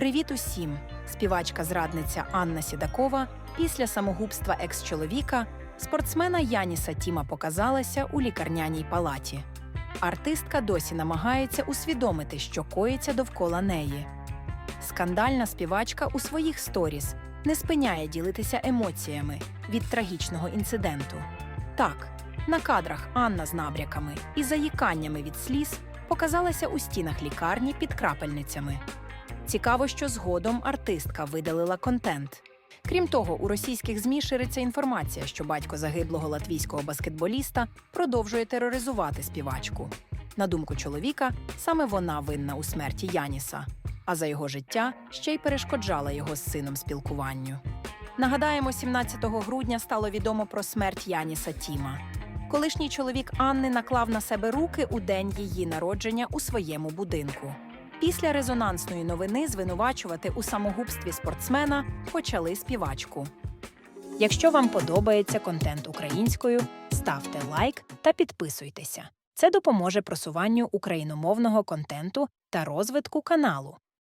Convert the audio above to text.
Привіт усім! Співачка-зрадниця Анна Сідакова після самогубства екс-чоловіка спортсмена Яніса Тіма показалася у лікарняній палаті. Артистка досі намагається усвідомити, що коїться довкола неї. Скандальна співачка у своїх сторіс не спиняє ділитися емоціями від трагічного інциденту. Так, на кадрах Анна з набряками і заїканнями від сліз показалася у стінах лікарні під крапельницями. Цікаво, що згодом артистка видалила контент. Крім того, у російських ЗМІ шириться інформація, що батько загиблого латвійського баскетболіста продовжує тероризувати співачку. На думку чоловіка, саме вона винна у смерті Яніса, а за його життя ще й перешкоджала його з сином спілкуванню. Нагадаємо, 17 грудня стало відомо про смерть Яніса Тіма. Колишній чоловік Анни наклав на себе руки у день її народження у своєму будинку. Після резонансної новини звинувачувати у самогубстві спортсмена почали співачку. Якщо вам подобається контент українською, ставте лайк та підписуйтеся. Це допоможе просуванню україномовного контенту та розвитку каналу.